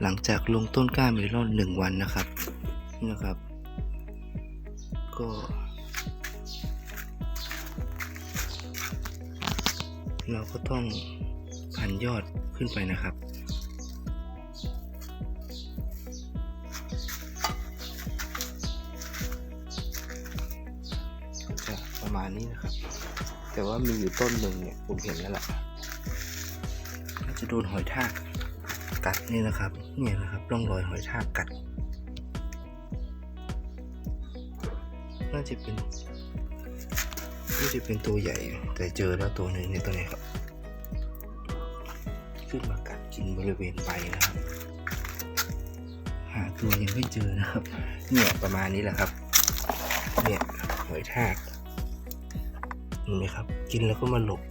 หลังจากลงต้นกล้าเมลอนหนึ่งวันนะครับนี่นะครับ ก็เราก็ต้องพันยอดขึ้นไปนะครับจะประมาณนี้นะครับ แต่ว่ามีอยู่ต้นหนึ่งเนี่ยผมเห็นแล้วล่ะน่าจะโดนหอยทาก กัดนี่นะครับเนี่ยนะครับร่องรอยหอยทากกัด น่าจะเป็นน่าจะเป็นตัวใหญ่ แต่เจอแล้วตัวหนึ่งในตัวนี้ครับ ขึ้นมากัดกินบริเวณใบนะครับ หาตัวยังไม่เจอนะครับ เนี่ยประมาณนี้แหละครับ เนี่ยหอยทากเห็นไหมครับ กินแล้วก็มาหลบ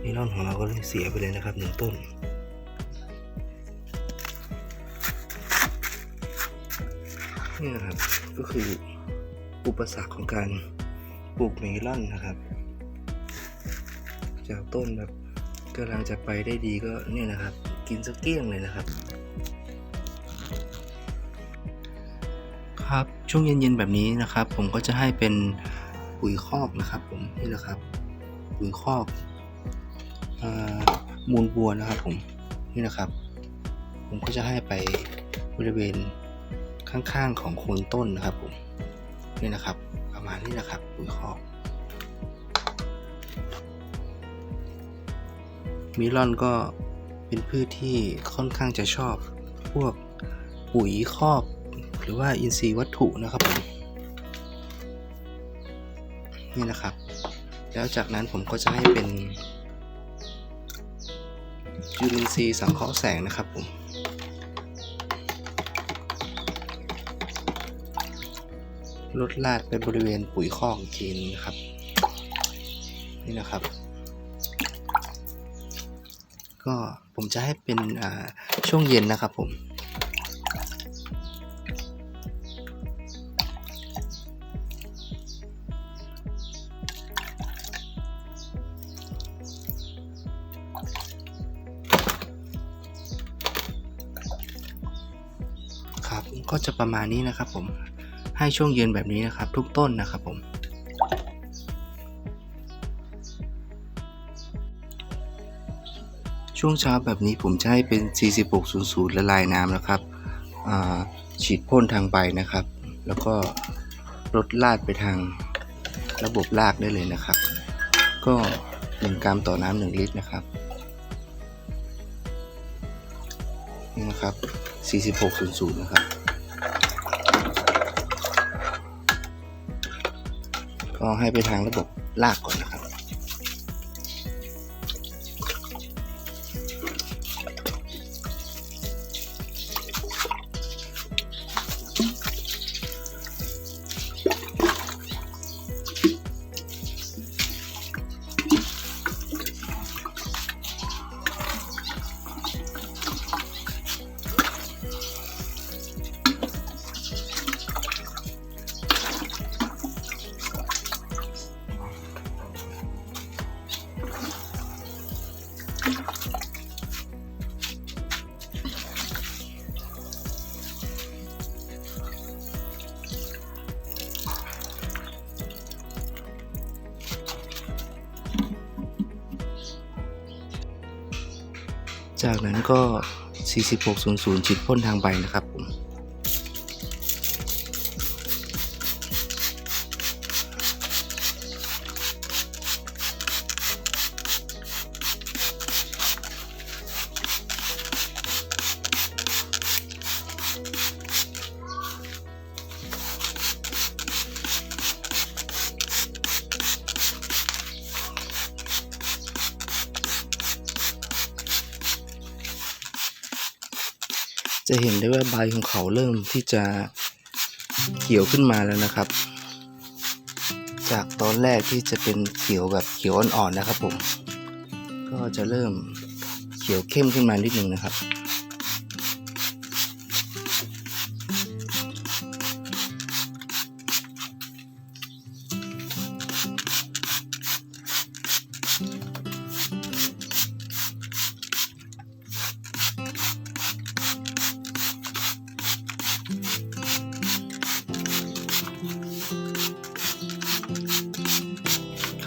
เมลอนของเราก็เลยเสียไปเลยนะครับหนึ่งต้น นี่นะครับ ก็คืออุปสรรคของการปลูกเมลอนนะครับ จากต้นแบบกำลังจะไปได้ดีก็เนี่ยนะครับ กินสักเกี้ยงเลยนะครับ ครับช่วงเย็นๆแบบนี้นะครับ ผมก็จะให้เป็นปุ๋ยคอกนะครับ ผมนี่นะครับ ปุ๋ยคอกอมูลวัวนะครับผมนี่นะครับ ผมก็จะให้ไปบริเวณ ข้างๆของโคนต้นนะครับผมนี่นะครับ ประมาณนี้นะครับปุ๋ยคอกมิลอนก็เป็นพืชที่ค่อนข้างจะชอบ พวกปุ๋ยคอกหรือว่าอินทรีย์วัตถุนะครับผมนี่นะครับ แล้วจากนั้นผมก็จะให้เป็นจุลินทรีย์สังเคราะห์แสงนะครับผม ลดลาดไปบริเวณปุ๋ยคอกอีกทีนึงนะครับ นี่นะครับ ก็ผมจะให้เป็นช่วงเย็นนะครับผมครับก็จะประมาณนี้นะครับผม ให้ช่วงเย็นแบบนี้นะครับ ทุกต้นนะครับผม ช่วงเช้าแบบนี้ผมจะให้เป็น 4600 ละลายน้ำนะครับฉีดพ่นทางใบนะครับ แล้วก็ลดลาดไปทางระบบรากได้เลยนะครับ ก็ 1 กรัมต่อน้ำ1ลิตรนะครับนี่นะครับ 4600 นะครับ ก็ให้ไปทางระบบลากก่อน จากนั้นก็ 4600 ฉีดพ่นทางใบนะครับผม จะเห็นได้ว่าใบของเขาเริ่มที่จะเขียวขึ้นมาแล้วนะครับ จากตอนแรกที่จะเป็นเขียวแบบเขียวอ่อนๆนะครับผม ก็จะเริ่มเขียวเข้มขึ้นมานิดนึงนะครับ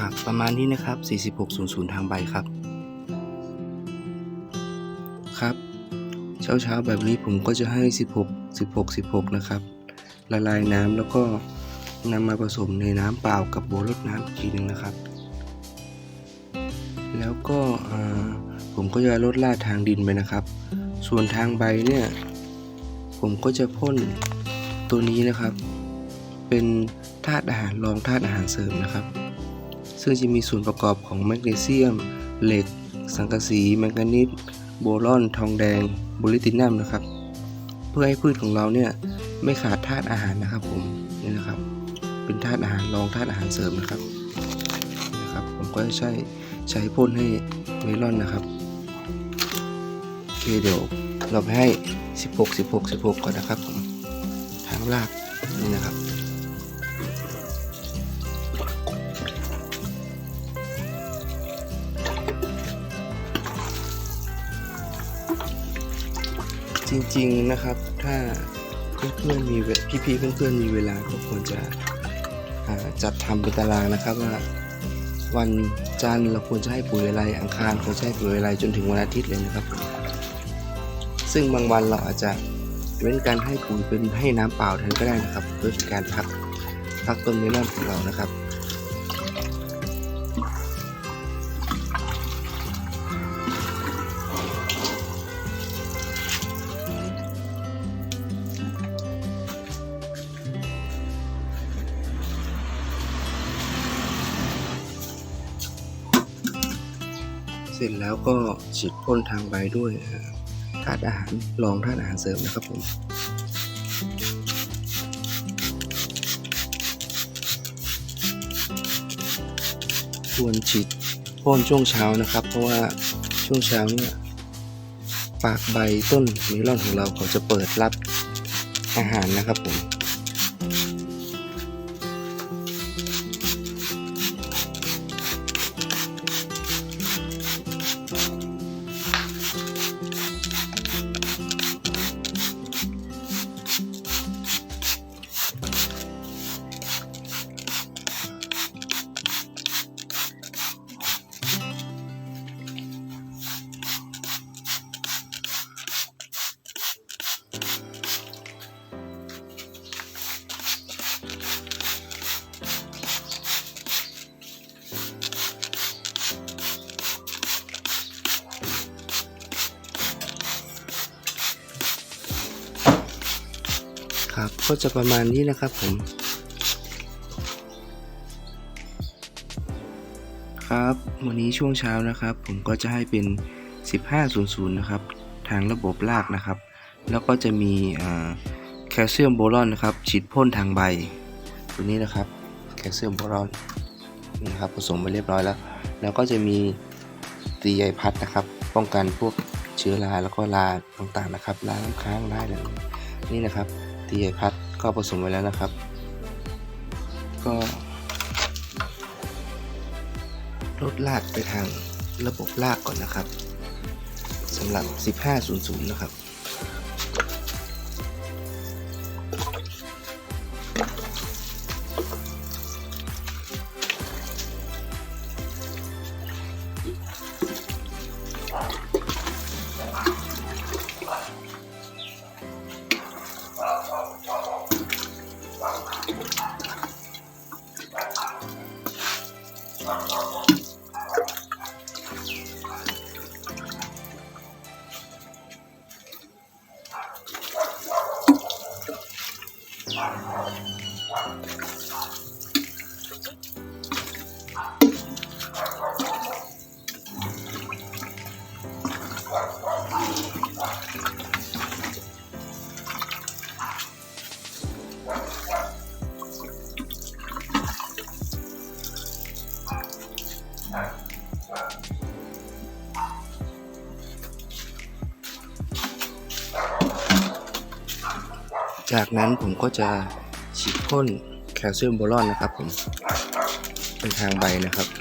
ครับ ประมาณนี้นะครับ 4600 ทางใบครับ ครับ เช้าเช้าแบบนี้ผมก็จะให้ 16 16 16 นะครับ ละลายน้ำแล้วก็นำมาผสมในน้ำเปล่ากับโบรดน้ำอีกทีหนึ่งนะครับ แล้วก็ผมก็จะลดลาดทางดินไปนะครับ ส่วนทางใบเนี่ย ผมก็จะพ่นตัวนี้นะครับ เป็นธาตุอาหารรองธาตุอาหารเสริมนะครับ ซึ่งจะมีส่วนประกอบของแมกนีเซียม เหล็ก สังกะสีแมงกานีสโบรอน ทองแดงโบลิตินัมนะครับ เพื่อให้พืชของเราเนี่ยไม่ขาดธาตุอาหารนะครับผมนี่นะครับ เป็นธาตุอาหารรองธาตุอาหารเสริมนะครับนะครับ ผมก็จะใช้ใช้พ่นให้เมลอนนะครับโอเคเดี๋ยวเราไปให้ 16 16 16 ก่อนนะครับผมทางรากนี่นะครับ จริงๆนะครับ ถ้าเพื่อนๆมีเพี่ๆเพื่อนๆมีเวลาก็ควรจะจัดทำเป็นตารางนะครับว่าวันจันทร์เราควรจะให้ปุ๋ยอะไรอังคารควรจะให้ปุ๋ยอะไรจนถึงวันอาทิตย์เลยนะครับ ซึ่งบางวันเราอาจจะเว้นการให้ปุ๋ยเป็นให้น้ำเปล่าแทนก็ได้นะครับเพื่อการพักพักต้นเมลอนของเรานะครับ แล้วก็ฉีดพ่นทางใบด้วยธาตุอาหารรองธาตุอาหารเสริมนะครับผมควรฉีดพ่นช่วงเช้านะครับ เพราะว่าช่วงเช้าเนี่ยปากใบต้นเมลอนของเราเขาจะเปิดรับอาหารนะครับผม ครับ ก็จะประมาณนี้นะครับผม ครับ วันนี้ช่วงเช้านะครับ ผมก็จะให้เป็น 1500 นะครับ ทางระบบรากนะครับ แล้วก็จะมีแคลเซียมโบรอนนะครับ ฉีดพ่นทางใบ ตัวนี้นะครับ แคลเซียมโบรอนนะครับ ผสมไปเรียบร้อยแล้ว แล้วก็จะมีตีใยพัดนะครับ ป้องกันพวกเชื้อราแล้วก็ราต่างๆนะครับราน้ำค้างราอะไรนี่นะครับ ตีใยพัดก็ผสมไว้แล้วนะครับ ก็ลดลากไปทางระบบลากก่อนนะครับสำหรับ 1500 นะครับ จากนั้นผมก็จะฉีดพ่นแคลเซียมโบรอนนะครับผมเป็นทางใบนะครับ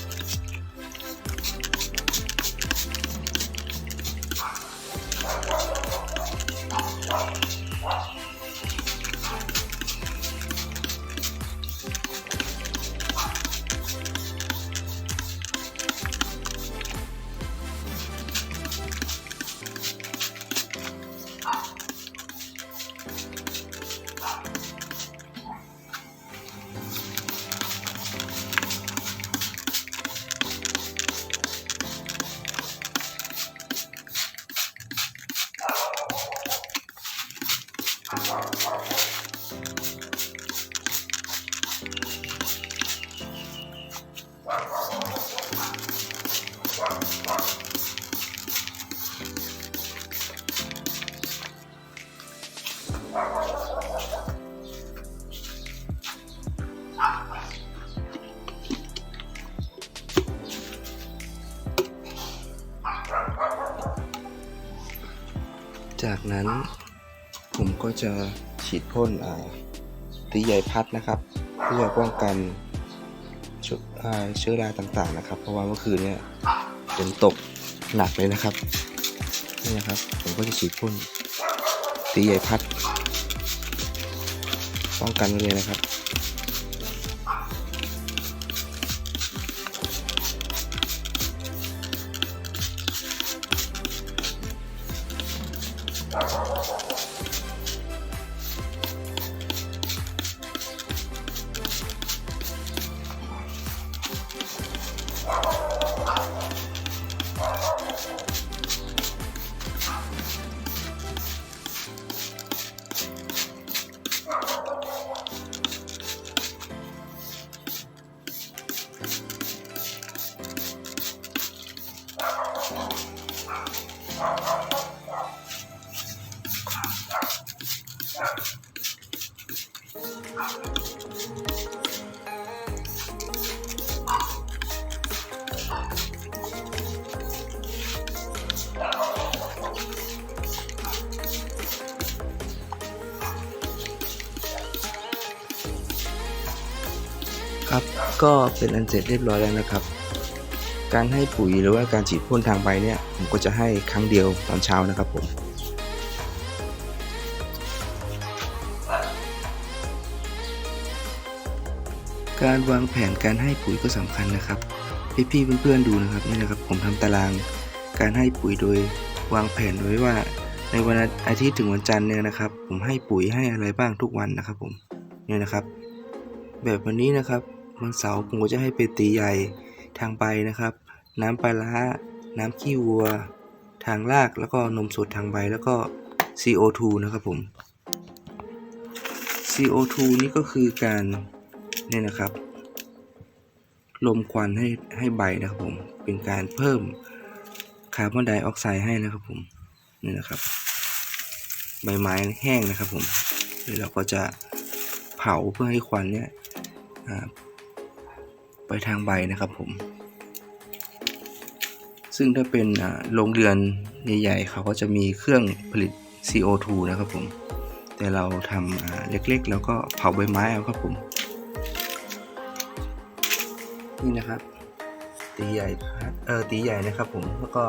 จะฉีดพ่นตีใหญ่พัดนะครับ เพื่อป้องกันเชื้อราต่างๆนะครับ เพราะว่าเมื่อคืนเนี่ยฝนตกหนักเลยนะครับนี่นะครับ ผมก็จะฉีดพ่นตีใหญ่พัด ป้องกันเลยนะครับ ครับก็เป็นอันเสร็จเรียบร้อยแล้วนะครับ การให้ปุ๋ยหรือว่าการฉีดพ่นทางใบเนี่ย ผมก็จะให้ครั้งเดียวตอนเช้านะครับผม การวางแผนการให้ปุ๋ยก็สำคัญนะครับพี่ๆเพื่อนๆดูนะครับนี่นะครับผมทำตารางการให้ปุ๋ยโดยวางแผนไว้ว่า ในวันอาทิตย์ถึงวันจันทร์เนี่ยนะครับ ผมให้ปุ๋ยให้อะไรบ้างทุกวันนะครับ ผมเนี่ยนะครับ แบบวันนี้นะครับวันเสาร์ผมก็จะให้เป็นตีใหญ่ทางใบนะครับ น้ำปลาร้าน้ำขี้วัว ทางรากแล้วก็นมสดทางใบแล้วก็ CO2 นะครับผม CO2 นี่ก็คือการ นี่นะครับลมควันให้ให้ใบนะครับผม เป็นการเพิ่มคาร์บอนไดออกไซด์ให้นะครับผมนี่นะครับ ใบไม้แห้งนะครับผมเดี๋ยวเราก็จะเผาเพื่อให้ควันเนี่ยไปทางใบนะครับผม ซึ่งถ้าเป็นโรงเรือนใหญ่ ๆ เขาก็จะมีเครื่องผลิต CO2 นะครับผม แต่เราทำเล็กๆ แล้วก็เผาใบไม้เอาครับผม นี่นะครับ ตีใหญ่เออตีใหญ่นะครับผมแล้วก็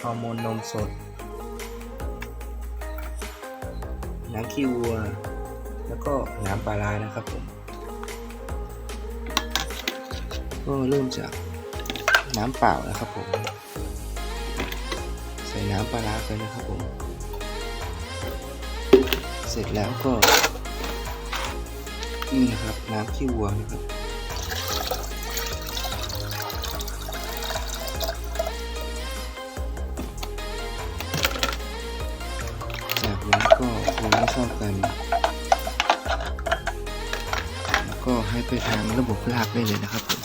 ฮอร์โมนนมสดน้ำขี้วัว แล้วก็น้ำปลาร้านะครับผมก็เริ่มจากน้ำเปล่านะครับผม ใส่น้ำปลาร้าไปนะครับผม เสร็จแล้วก็นี่นะครับน้ำขี้วัวนะครับ แล้วก็คนให้เข้ากันแล้วก็ให้ไปทางระบบลากได้เลยนะครับผม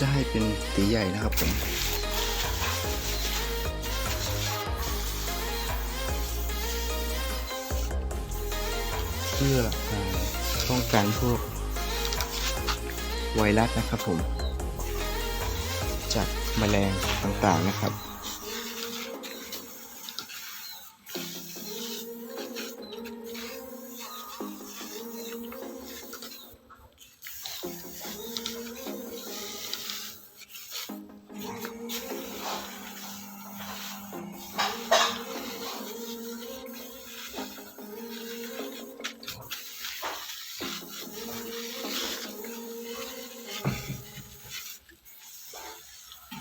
จะให้เป็นตีใหญ่นะครับผมเพื่ออป้องกันพวกไวรัสนะครับผม จากแมลงต่างๆนะครับ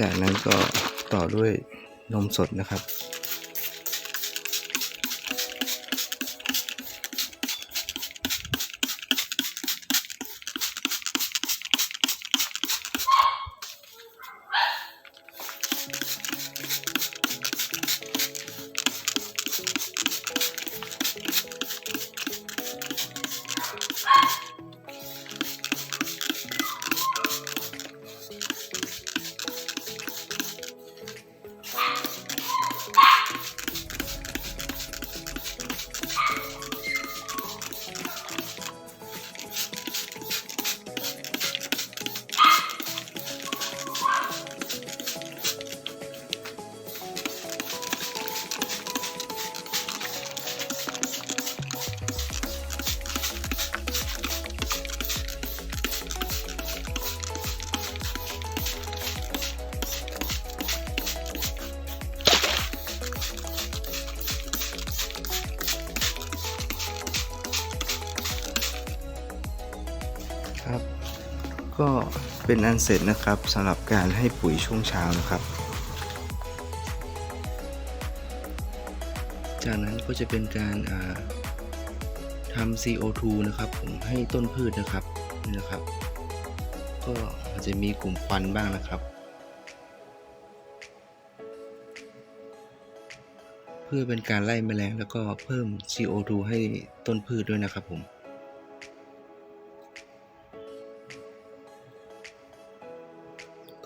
จากนั้นก็ต่อด้วยนมสดนะครับ เป็นอันเสร็จนะครับสำหรับการให้ปุ๋ยช่วงเช้านะครับ จากนั้นก็จะเป็นการาทำ CO2 นะครับ ผมให้ต้นพืชนะครับนี่นะครับ ก็อาจจะมีกลุ่มควันบ้างนะครับ เพื่อเป็นการไล่แมลงแล้วก็เพิ่ม CO2 ให้ต้นพืชด้วยนะครับผม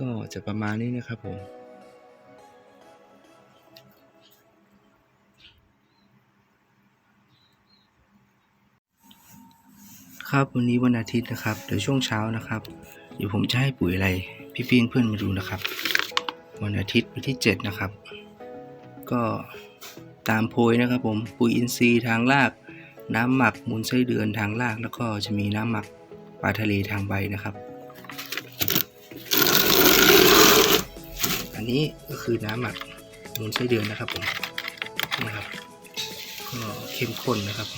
ก็จะประมาณนี้นะครับผมครับวันนี้วันอาทิตย์นะครับเดี๋ยวช่วงเช้านะครับเดี๋ยวผมจะให้ปุ๋ยอะไร พี่ๆเพื่อนมาดูนะครับ วันอาทิตย์วันที่ 7 นะครับ ก็ตามโพยนะครับผมปุ๋ยอินทรีย์ทางราก น้ำหมักมูลไส้เดือนทางราก แล้วก็จะมีน้ำหมักปลาทะเลทางใบนะครับ อันนี้ก็คือน้ำหมักมูลไส้เดือนนะครับผมนะครับก็เข้มข้นนะครับ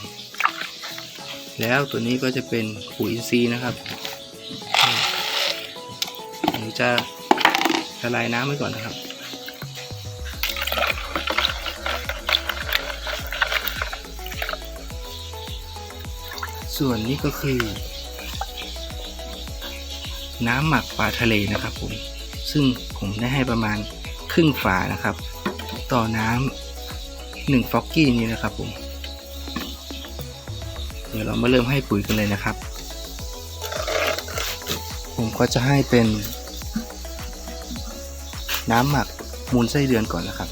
แล้วตัวนี้ก็จะเป็นปุ๋ยอินทรีย์นะครับผมจะละลายน้ำไว้ก่อนนะครับส่วนนี้ก็คือ น้ำหมักปลาทะเลนะครับผม ซึ่งผมได้ให้ประมาณครึ่งฝานะครับ ต่อน้ำหนึ่งฟอกกี้นี้นะครับผมเดี๋ยวเรามาเริ่มให้ปุ๋ยกันเลยนะครับ ผมก็จะให้เป็น น้ำหมักมูลไส้เดือนก่อนนะครับ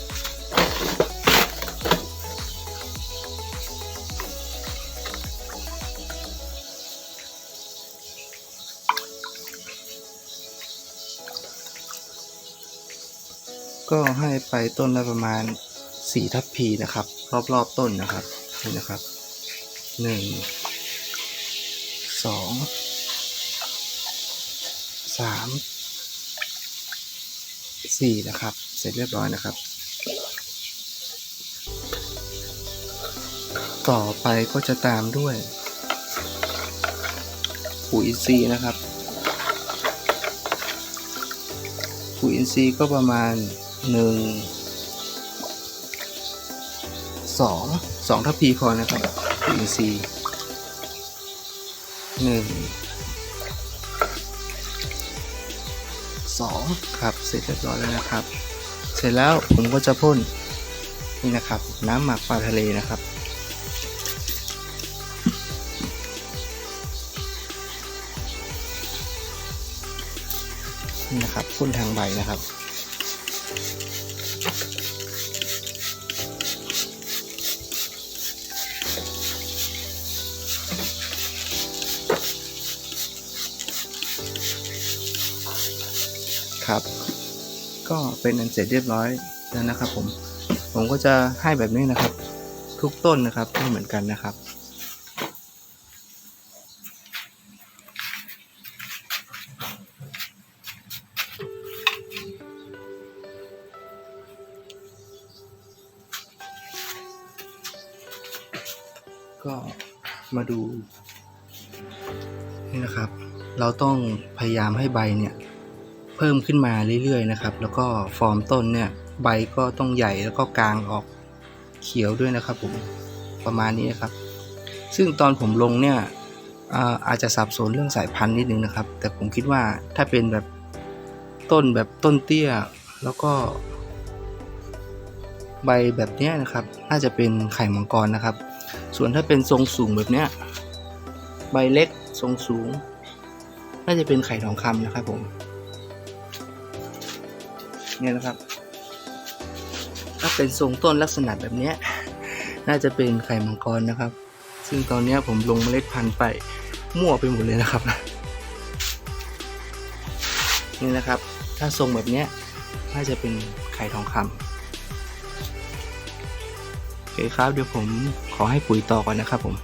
ก็ให้ไปต้นละประมาณ4ทัพพีนะครับ รอบๆต้นนะครับนี่นะครับ1 2 3 4นะครับ เสร็จเรียบร้อยนะครับ ต่อไปก็จะตามด้วยปุ๋ยอินทรีย์นะครับปุ๋ยอินทรีย์ก็ประมาณ หนึ่งสองสองทัพพีพอนะครับอินซีหนึ่งสองครับเสร็จเรียบร้อยแล้วนะครับ เสร็จแล้วผมก็จะพ่นนี่นะครับ น้ำหมักปลาทะเลนะครับนี่นะครับพ่นทางใบนะครับ ครับ ก็เป็นอันเสร็จเรียบร้อยแล้วนะครับ ผม ผมก็จะให้แบบนี้นะครับ ทุกต้นนะครับไม่เหมือนกันนะครับก็มาดูนี่นะครับ เราต้องพยายามให้ใบเนี่ย เพิ่มขึ้นมาเรื่อยๆนะครับ แล้วก็ฟอร์มต้นเนี่ยใบก็ต้องใหญ่แล้วก็กลางออกเขียวด้วยนะครับผมประมาณนี้นะครับ ซึ่งตอนผมลงเนี่ยอาอาจจะสับสนเรื่องสายพันธุ์นิดนึงนะครับ แต่ผมคิดว่าถ้าเป็นแบบต้นแบบต้นเตี้ย แล้วก็ ใบแบบนี้นะครับ น่าจะเป็นไข่มังกรนะครับ ส่วนถ้าเป็นทรงสูงแบบเนี้ยใบเล็กทรงสูง น่าจะเป็นไข่ทองคำนะครับผม เนี่ยนะครับ ถ้าเป็นทรงต้นลักษณะแบบนี้น่าจะเป็นไข่มังกรนะครับ ซึ่งตอนนี้ผมลงเมล็ดพันธุ์ไปมั่วไปหมดเลยนะครับ นี่นะครับ ถ้าทรงแบบนี้น่าจะเป็นไข่ทองคำโอเคครับเดี๋ยวผมขอให้ปุ๋ยต่อก่อนนะครับผม